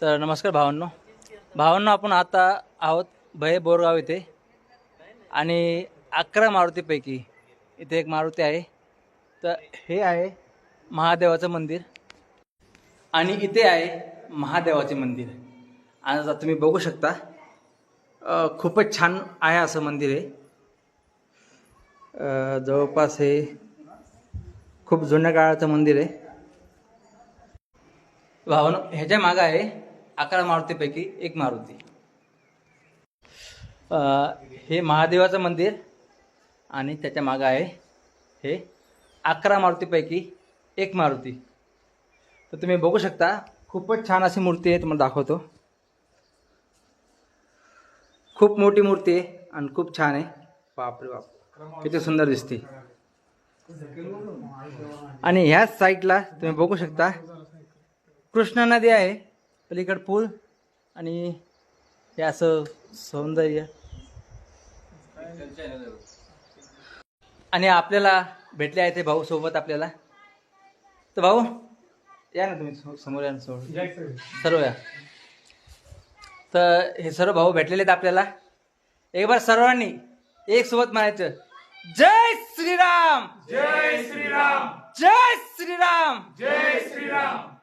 तर नमस्कार भावांनो. भावांनो आपण आता आहोत भय बोरगाव इथे. आणि अकरा मारुतीपैकी इथे एक मारुती आहे. तर हे आहे महादेवाचं मंदिर. आणि इथे आहे महादेवाचे मंदिर. आणि आता तुम्ही बघू शकता. खूपच छान आहे असं मंदिर आहे जवळपास हे खूप जुन्या काळाचं मंदिर आहे भावनो ह्याच्या मागं आहे अकरा मारुतीपैकी एक मारुती. हे महादेवाचं मंदिर आणि त्याच्या मागं आहे हे अकरा मारुतीपैकी एक मारुती. तर तुम्ही बघू शकता खूपच छान अशी मूर्ती आहे तुम्हाला दाखवतो. खूप मोठी मूर्ती आहे आणि खूप छान आहे. बापरे बाप किती सुंदर दिसते. आणि ह्याच साईडला तुम्ही बघू शकता कृष्णा नदी आहे. पलीकड पूल आणि हे असं सौंदर्य. आणि आपल्याला भेटले आहे ते भाऊ सोबत आपल्याला. तर भाऊ या ना तुम्ही समोर या ना समोर सर्व या. तर हे सर्व भाऊ भेटलेले आहेत आपल्याला. एक बार सर्वांनी एक सोबत म्हणायचं. जय श्रीराम! जय श्रीराम! जय श्रीराम! जय श्रीराम!